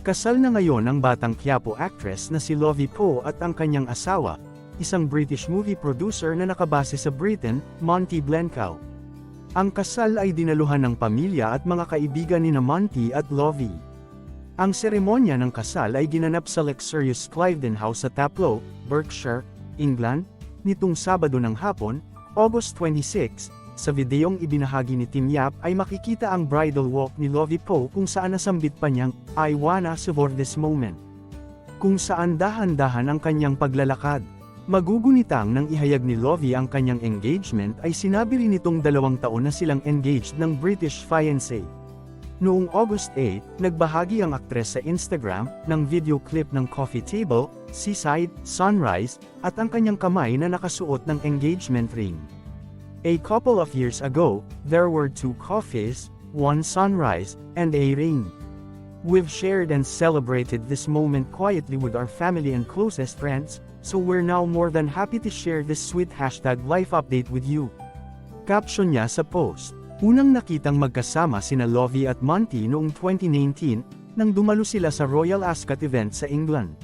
Kasal na ngayon ang batang Quiapo actress na si Lovie Poe at ang kanyang asawa, isang British movie producer na nakabase sa Britain, Monty Blencow. Ang kasal ay dinaluhan ng pamilya at mga kaibigan ni na Monty at Lovie. Ang seremonya ng kasal ay ginanap sa luxurious Cliveden House sa Taplow, Berkshire, England, nitong Sabado ng hapon, August 26, sa videong ibinahagi ni Tim Yap ay makikita ang bridal walk ni Lovie Poe kung saan nasambit pa niyang, I wanna savor this moment. Kung saan dahan-dahan ang kanyang paglalakad. Magugunitang nang ihayag ni Lovie ang kanyang engagement ay sinabi rin nitong dalawang taon na silang engaged ng British fiancé. Noong August 8, nagbahagi ang aktres sa Instagram ng video clip ng coffee table, seaside, sunrise, at ang kanyang kamay na nakasuot ng engagement ring. A couple of years ago, there were two coffees, one sunrise, and a ring. We've shared and celebrated this moment quietly with our family and closest friends, so we're now more than happy to share this sweet hashtag life update with you. Caption niya sa post. Unang nakitang magkasama sina Lovie at Monty noong 2019, nang dumalo sila sa Royal Ascot event sa England.